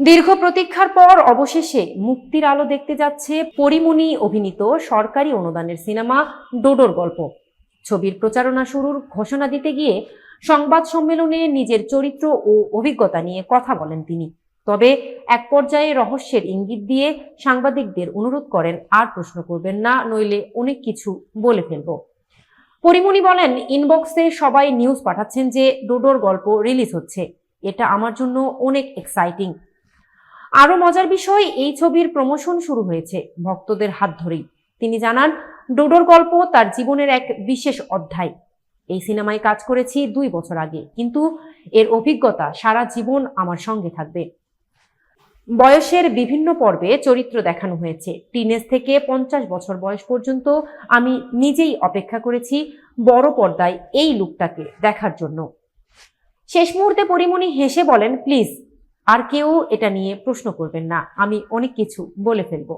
দীর্ঘ প্রতীক্ষার পর অবশেষে মুক্তির আলো দেখতে যাচ্ছে পরিমণি অভিনীত সরকারি অনুদানের সিনেমা ডোডোর গল্প। ছবির প্রচারণা শুরুর ঘোষণা দিতে গিয়ে সংবাদ সম্মেলনে নিজের চরিত্র ও অভিজ্ঞতা নিয়ে কথা বলেন তিনি। তবে এক পর্যায়ে রহস্যের ইঙ্গিত দিয়ে সাংবাদিকদের অনুরোধ করেন, আর প্রশ্ন করবেন না, নইলে অনেক কিছু বলে ফেলব। পরিমণি বলেন, ইনবক্সে সবাই নিউজ পাঠাচ্ছেন যে ডোডোর গল্প রিলিজ হচ্ছে। এটা আমার জন্য অনেক এক্সাইটিং। আরও মজার বিষয়, এই ছবির প্রমোশন শুরু হয়েছে ভক্তদের হাত ধরেই। তিনি জানান, ডোডোর গল্প তার জীবনের এক বিশেষ অধ্যায়। এই সিনেমায় কাজ করেছি দুই বছর আগে, কিন্তু এর অভিজ্ঞতা সারা জীবন আমার সঙ্গে থাকবে। বয়সের বিভিন্ন পর্বে চরিত্র দেখানো হয়েছে। টিনেজ থেকে পঞ্চাশ বছর বয়স পর্যন্ত আমি নিজেই অপেক্ষা করেছি বড় পর্দায় এই লুকটাকে দেখার জন্য। শেষ মুহূর্তে পরিমণি হেসে বলেন, প্লিজ আর কেউ এটা নিয়ে প্রশ্ন করবেন না। আমি অনেক কিছু বলে ফেলব।